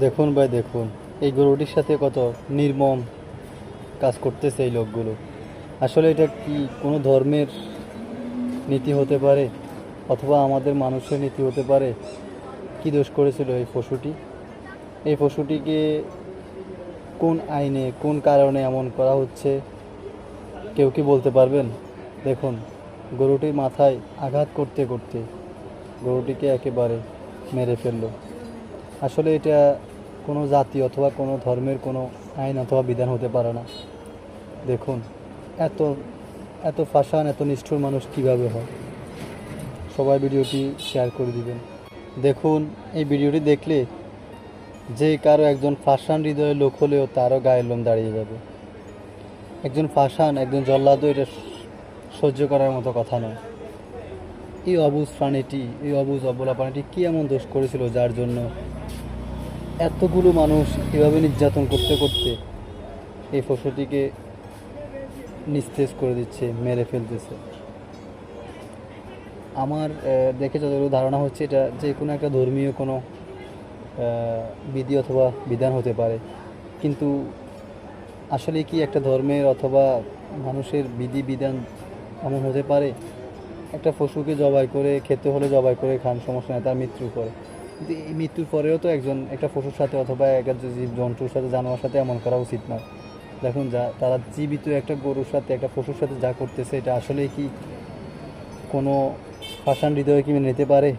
দেখুন ভাই, দেখুন। এই গরুটির সাথে কত নির্মম কাজ করতেছে এই লোকগুলো। আসলে এটা কি কোনো ধর্মের নীতি হতে পারে অথবা আমাদের মানুষের নীতি হতে পারে? কি দোষ করেছিল এই পশুটি? এই পশুটিকে কোন আইনে, কোন কারণে এমন করা হচ্ছে? কেউ কি বলতে পারবেন? দেখুন, গরুটির মাথায় আঘাত করতে করতে গরুটিকে একেবারে মেরে ফেলল। আসলে এটা কোনো জাতি অথবা কোনো ধর্মের কোনো আইন অথবা বিধান হতে পারে না। দেখুন, এত এত ফাঁসান, এত নিষ্ঠুর মানুষ কীভাবে হয়? সবাই ভিডিওটি শেয়ার করে দিবেন। দেখুন, এই ভিডিওটি দেখলে যে কারও একজন ফাঁসান হৃদয়ের লোক হলেও তারও গায়ের লোম দাঁড়িয়ে যাবে। একজন ফাঁসান, একজন জল্লাদও এটা সহ্য করার মতো কথা নয়। এই অবুজ প্রাণীটি, এই অবুজ অবলা প্রাণীটি কী এমন দোষ করেছিল যার জন্য এতগুলো মানুষ এভাবে নির্যাতন করতে করতে এই পশুটিকে নিস্তেজ করে দিচ্ছে, মেরে ফেলতেছে। আমার দেখে যতটুকু ধারণা হচ্ছে এটা যে কোনো একটা ধর্মীয় কোনো বিধি অথবা বিধান হতে পারে। কিন্তু আসলে কি একটা ধর্মের অথবা মানুষের বিধি বিধান এমন হতে পারে? একটা পশুকে জবাই করে, খেতে হলে জবাই করে খান, সমস্যা নেই, তার মৃত্যু পরে। কিন্তু এই মৃত্যুর পরেও তো একজন, একটা পশুর সাথে অথবা একটা জীব জন্তুর সাথে জানোয়ার সাথে এমন করা উচিত না। দেখুন, যা তারা জীবিত একটা গরুর সাথে, একটা পশুর সাথে যা করতেছে, এটা আসলে কি কোনো ফাঁসান হৃদয় কি মেনে নিতে পারে?